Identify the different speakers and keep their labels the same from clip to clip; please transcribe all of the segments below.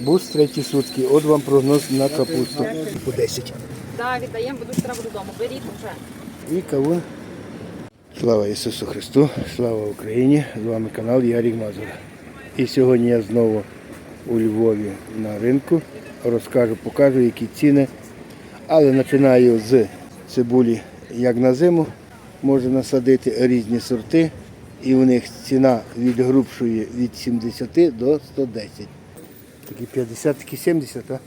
Speaker 1: Бус треті сутки. От вам прогноз на капусту. По 10.
Speaker 2: Да, віддаємо, бо дуже треба додому. Беріть вже.
Speaker 1: І кавун. Слава Ісусу Христу, слава Україні! З вами канал Ярік Мазур. І сьогодні я знову у Львові на ринку. Розкажу, покажу, які ціни. Але починаю з цибулі, як на зиму. Можна насадити різні сорти. І у них ціна від грубшої від 70 до 110. Такі 50, такі 70, а?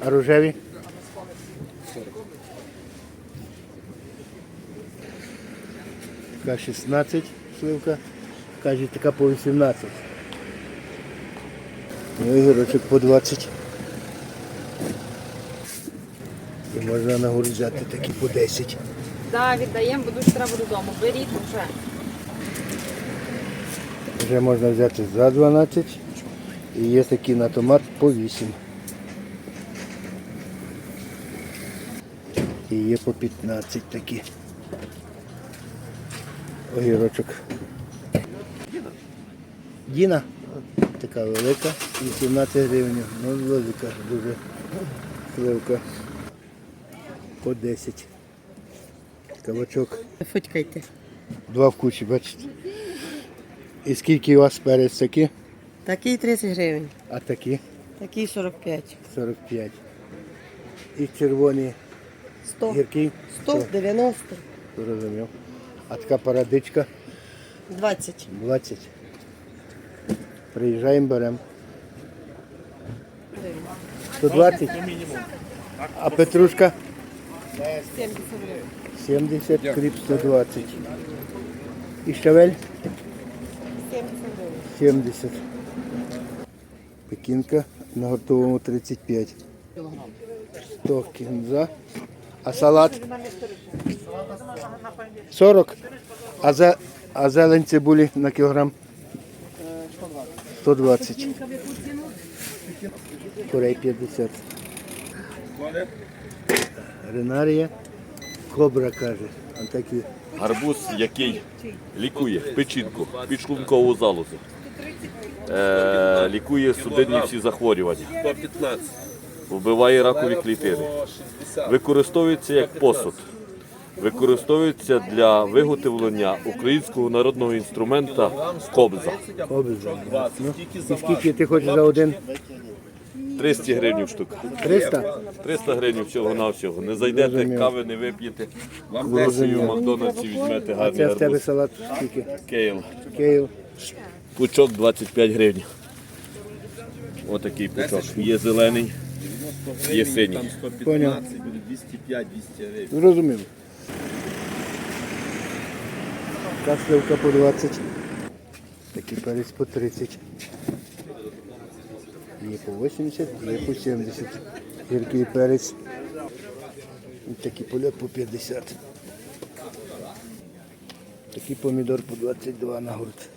Speaker 1: А рожеві? Така 16 сливка, каже, така по 18. Ну і гірочок по 20. І можна на гору взяти такі по 10.
Speaker 2: Да, віддаємо, бо дуже треба додому. Беріть вже.
Speaker 1: Вже можна взяти за 12. І є такі на томат по 8. І є по 15 такі. Огірочок. Діна. Така велика, 18 гривень. Ну, велика дуже сливка. По 10. Кабачок.
Speaker 3: Фоткайте.
Speaker 1: Два в кучі, бачите. І скільки у вас перець такі?
Speaker 3: Такий 30 гривень,
Speaker 1: А такі?
Speaker 3: такий 45.
Speaker 1: 45. І червоні
Speaker 3: 100.
Speaker 1: гіркі?
Speaker 3: 100, 90,
Speaker 1: Зрозумів. А така парадичка
Speaker 3: 20.
Speaker 1: 20. Приїжджаємо, беремо. 120? А петрушка?
Speaker 3: 70 гривень.
Speaker 1: 70, кріп 120. І щавель?
Speaker 3: 70 гривень.
Speaker 1: 70. Пекінка на готовому 35. 100 кінза. А салат? 40. А, за, а зелень цибулі на кілограм? 120. Курей 50. Ренарія. Кобра каже. А такі.
Speaker 4: Гарбуз, який лікує печінку, підшлункову залозу, е, лікує судинні всі захворювання, вбиває ракові клітини, використовується як посуд, використовується для виготовлення українського народного інструмента кобза.
Speaker 1: Кобра. Ну, і скільки ти хочеш за один?
Speaker 4: 300 гривень штука.
Speaker 1: 300?
Speaker 4: 300 гривень всього на всього. Не зайдете, кави не вип'єте, курсію в Макдональдсі візьмете
Speaker 1: А
Speaker 4: гарний
Speaker 1: це в тебе салат скільки?
Speaker 4: Кейл.
Speaker 1: Київ.
Speaker 4: Пучок 25 гривень. Отакий пучок. Є зелений, є синій.
Speaker 1: Поняв. Зрозуміло. Кашливка по 20. Такий перець по 30. Є по 80, є по 70. Гіркий перець. І такий поля по 50. Такий помідор по 22 на гурт.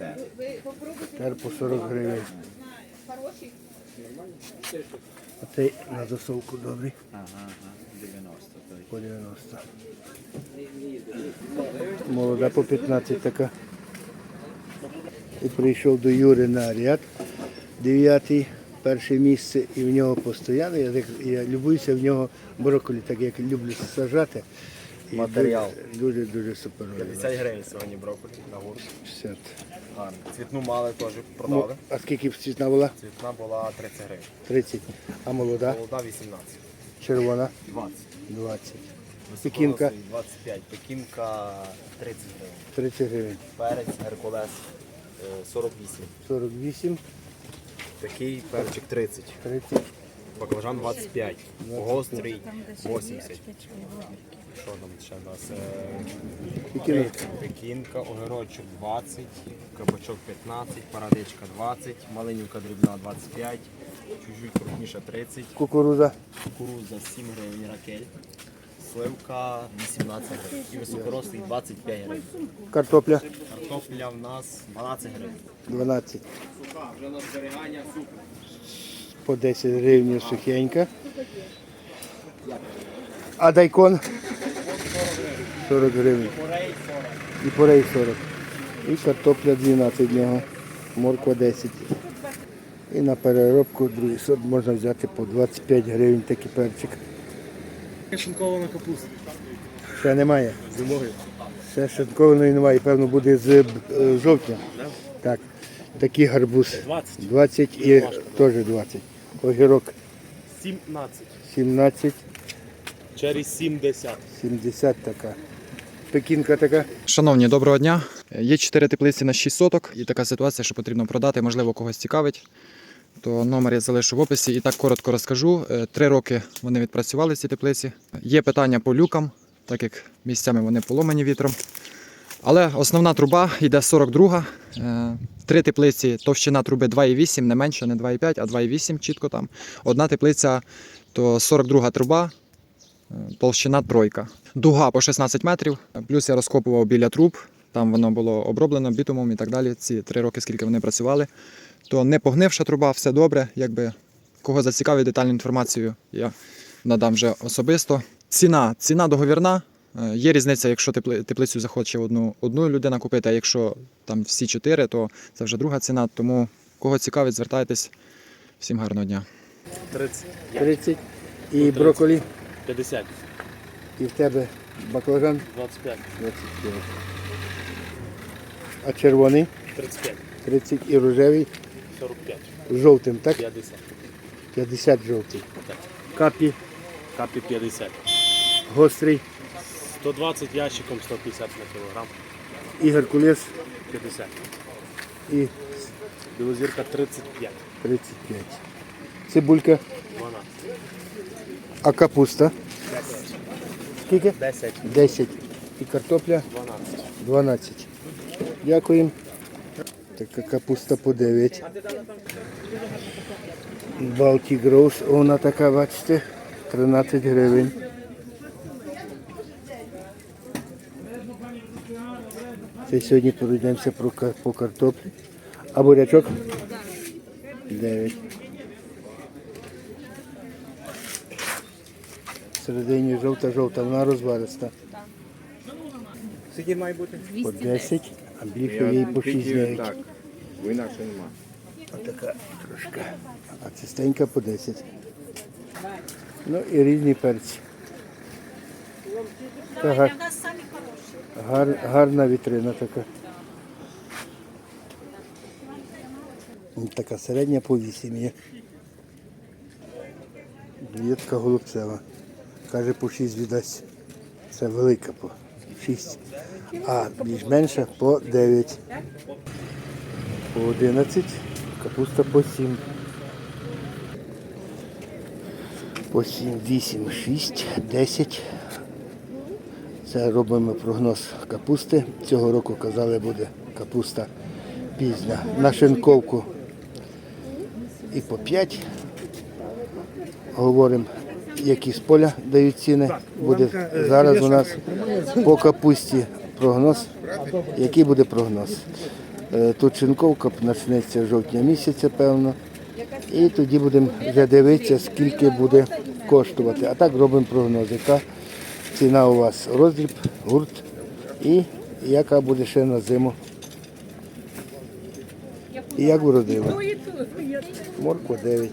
Speaker 1: Тепер по 40 гривень. А цей на засолку добрий. По 90. Молода по 15 така. І прийшов до Юри на ряд. Дев'ятий, перше місце, і в нього постійно. Я, я любуюся в нього брокколі, так як люблю сажати. І
Speaker 5: Матеріал.
Speaker 1: Дуже дуже суперовий.
Speaker 5: 50 гривень сьогодні брокколі на гурт.
Speaker 1: 50.
Speaker 5: Гарно. Цвітну мали теж продали.
Speaker 1: А скільки ціна була?
Speaker 5: Цвітна була 30 гривень.
Speaker 1: 30. А молода?
Speaker 5: Молода 18.
Speaker 1: Червона?
Speaker 5: 20.
Speaker 1: 20. Пекінка?
Speaker 5: 25. Пекінка 30 гривень.
Speaker 1: 30 гривень.
Speaker 5: Перець Геркулес е, 48.
Speaker 1: 48,
Speaker 5: Такий перчик 30.
Speaker 1: 30.
Speaker 5: Баклажан 25. Гострий 80. Що там ще в нас? Е, Пекінка, огірочок 20, кабачок 15, парадичка 20, маленька дрібна 25, чуть-чуть крупніша 30,
Speaker 1: Кукуруза
Speaker 5: кукурудза 7 гривень ракель, сливка 18 гривень і високорослий 25 гривень.
Speaker 1: картопля
Speaker 5: Картопля в нас 12 гривень.
Speaker 1: 12.
Speaker 5: Сука, вже на зберігання супер.
Speaker 1: По 10 гривень сухенька. А дайкон 40 гривень. І порей 40. І картопля 12 в нього. Морква 10. І на переробку другий сорт можна взяти по 25 гривень такий перчик.
Speaker 4: Шинкована капуста.
Speaker 1: Ще немає.
Speaker 4: Зимовий.
Speaker 1: Ще шинкованої немає, певно, буде з е, жовтня. Так. Такий гарбуз
Speaker 4: 20.
Speaker 1: 20 і теж 20. Огірок
Speaker 4: 17.
Speaker 1: 17,
Speaker 4: Через 70.
Speaker 1: 70 така. Пекінка така.
Speaker 6: Шановні, доброго дня. Є 4 теплиці на 6 соток, і така ситуація, що потрібно продати, можливо, когось цікавить. То номер я залишу в описі і так коротко розкажу. Е, Три роки вони відпрацювали ці теплиці. Є питання по люкам, так як місцями вони поломані вітром. Але основна труба йде 42. Е, Три теплиці, товщина труби 2,8, не менше, не 2,5, а 2,8 чітко там. Одна теплиця то 42 труба, толщина тройка. Дуга по 16 метрів. Плюс я розкопував біля труб. Там воно було оброблено бітумом і так далі. Ці три роки, скільки вони працювали. То не погнивша труба, все добре. Якби кого зацікавить детальну інформацію, я надам вже особисто. Ціна, ціна договірна. Е, Є різниця, якщо теплицю захоче одну, одну людина купити, а якщо там всі чотири, то це вже друга ціна. Тому кого цікавить, звертайтесь. Всім гарного дня.
Speaker 4: 30.
Speaker 1: 30. І брокколі.
Speaker 4: 50.
Speaker 1: І в тебе баклажан
Speaker 4: 25.
Speaker 1: 25. А червоний
Speaker 4: 35.
Speaker 1: 30 і рожевий
Speaker 4: 45.
Speaker 1: жовтим, так?
Speaker 4: 50.
Speaker 1: 50 жовтий.
Speaker 4: Так.
Speaker 1: Капі,
Speaker 4: Капі 50.
Speaker 1: гострий
Speaker 4: 120 ящиком 150 на кілограм.
Speaker 1: і геркулес
Speaker 4: 50.
Speaker 1: і
Speaker 4: Білозірка 35.
Speaker 1: 35. Цибулька,
Speaker 4: 12.
Speaker 1: А капуста
Speaker 4: 10.
Speaker 1: скільки?
Speaker 4: 10.
Speaker 1: 10. І картопля
Speaker 4: 12.
Speaker 1: 12. Дякуємо. Така капуста по 9. Baltic Rose, вона така, бачите, 13 гривень. Це сьогодні пройдемося по картоплі. А бурячок? 9. Всередині жовта-жовта, вона розвариста.
Speaker 5: Скільки має бути?
Speaker 1: По 10, а більше їй по 6 дають.
Speaker 5: Так, бо інакше нема.
Speaker 1: Отака трошка. А чистенька по 10. Ну і різні перці. Така гар... Гар... Гарна вітрина така. Така середня по 8 є. Є така голубцева. Каже, по 6 віддасть. Це велика по 6. А більш менша по 9 по 11, капуста по 7. По 7, 8, 6, 10. Це робимо прогноз капусти. Цього року казали, буде капуста пізня. На шинковку і по 5. Говоримо, які з поля дають ціни. Буде зараз у нас по капусті прогноз. Який буде прогноз? Е, Тут шинковка почнеться жовтня місяця, певно. І тоді будемо вже дивитися, скільки буде коштувати. А так робимо прогноз, яка ціна у вас роздріб, гурт і яка буде ще на зиму. І як вродила? Морква 9.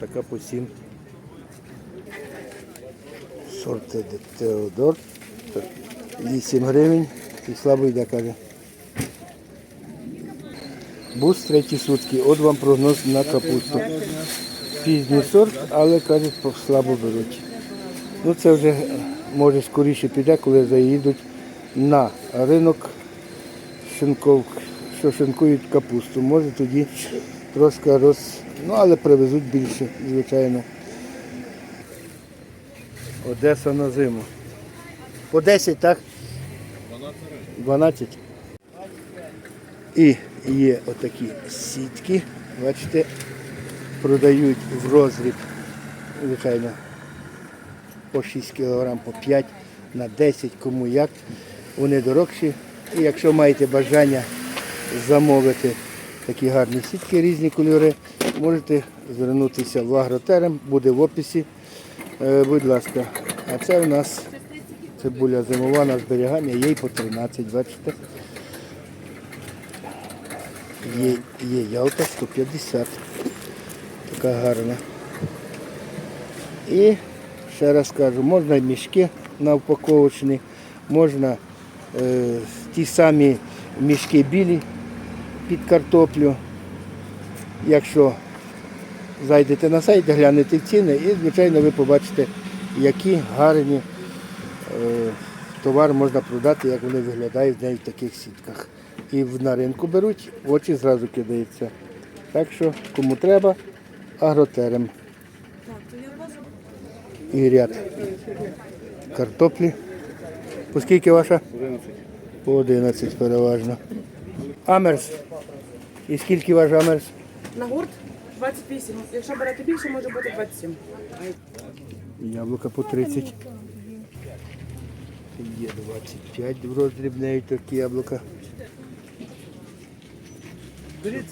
Speaker 1: Така по 7. Сорти Теодор. 8 гривень. І слабо йде, каже. Бус треті сутки. От вам прогноз на капусту. Пізній сорт, але кажуть, слабо беруть. Ну це вже е, може скоріше піде, коли заїдуть на ринок шинков, що шинкують капусту. Може тоді трошки роз. Ну, але привезуть більше, звичайно. Одеса на зиму. По 10, так? 12. І є отакі сітки, бачите, продають в розріб, звичайно, по 6 кг, по 5, на 10, кому як. Вони дорогші. І якщо маєте бажання замовити такі гарні сітки, різні кольори, можете звернутися в агротерем, буде в описі. Е, Будь ласка, а це у нас цибуля зимова на зберігання, є й по 13, бачите. Є, є ялка 150. Така гарна. І ще раз кажу, можна мішки на упаковочні, можна е, ті самі мішки білі під картоплю. Якщо зайдете на сайт, глянете ціни і, звичайно, ви побачите, які гарні е, товар можна продати, як вони виглядають навіть в таких сітках. І на ринку беруть, в очі зразу кидаються. Так що, кому треба, агротерем. І ряд картоплі. По скільки ваша? 11. По 11 переважно. Амерс. І скільки ваш амерс?
Speaker 7: На гурт 28. Якщо берете більше, може бути 27.
Speaker 1: Яблука по 30. Є 25 в роздріб такі яблука.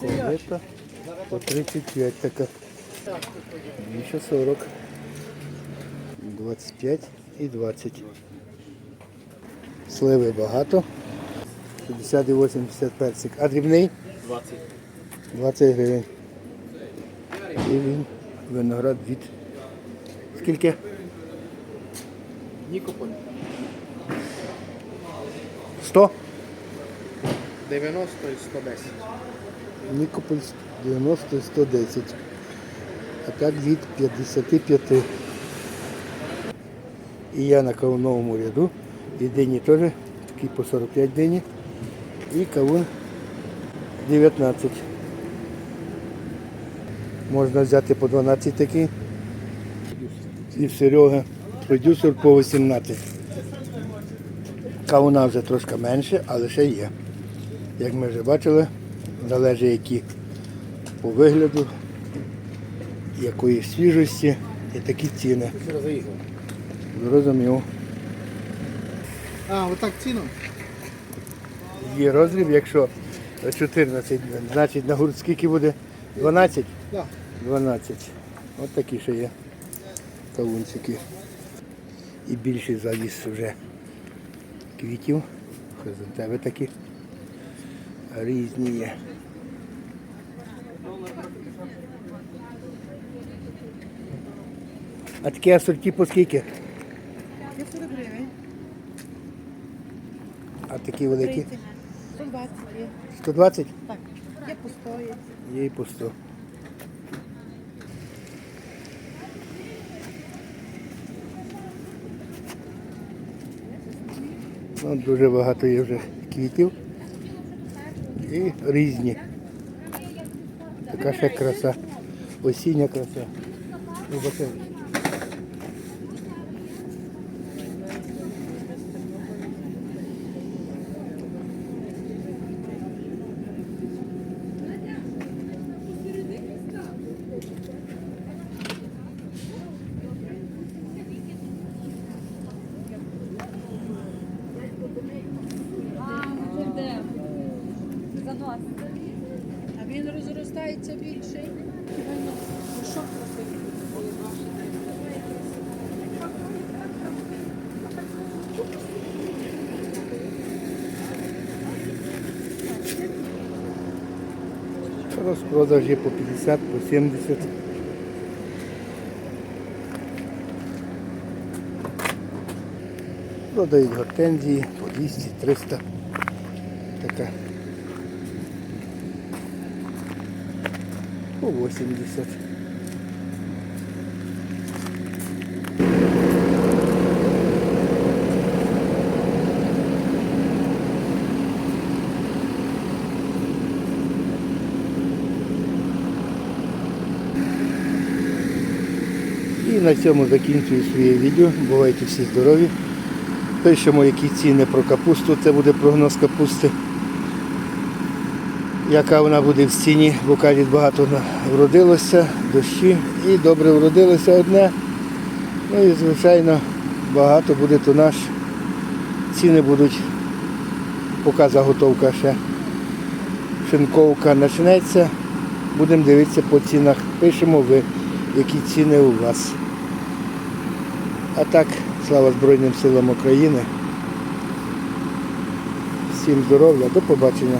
Speaker 1: Соковита по 35 така. Більше 40. 25 і 20. Сливи багато. 50 і 80 персик. А дрібний?
Speaker 5: 20.
Speaker 1: 20 гривень. Він виноград від. Скільки?
Speaker 5: Нікополь.
Speaker 1: 100?
Speaker 5: 90 і 110.
Speaker 1: Нікополь 90 і 110. А так від 55. І я на кавуновому ряду. І дині теж, такі по 45 дині. І кавун 19. Можна взяти по 12 такий. І в Серега продюсер по 18. Кавуна вже трошки менше, але ще є. Як ми вже бачили, залежить які по вигляду, якої свіжості і такі ціни. Зрозумів.
Speaker 8: А, отак ціну?
Speaker 1: Є розріб, якщо 14, значить на гурт скільки буде? 12?
Speaker 8: Так.
Speaker 1: 12. Ось такі ще є кавунчики. І більший завіс вже квітів. Хризантеми такі. Різні є. А такі асорті по скільки?
Speaker 3: 40 гривень.
Speaker 1: А такі великі?
Speaker 3: 120 є.
Speaker 1: 120?
Speaker 3: Так. Є пустої.
Speaker 1: Є і 100. Ну, дуже багато є вже квітів. І різні. Така ще краса. Осіння краса. Розпродажі по 50, по 70. Продають гортензії по 200, 300. Така. По 80. На цьому закінчую своє відео. Бувайте всі здорові. Пишемо, які ціни про капусту. Це буде прогноз капусти. Яка вона буде в ціні, бо кажуть, багато вродилося, дощі і добре вродилося одне. Ну і звичайно багато буде тонаж. Ціни будуть, поки заготовка ще шинковка почнеться. Будемо дивитися по цінах. Пишемо ви, які ціни у вас. А так, слава Збройним силам України. Всім здоров'я, до побачення.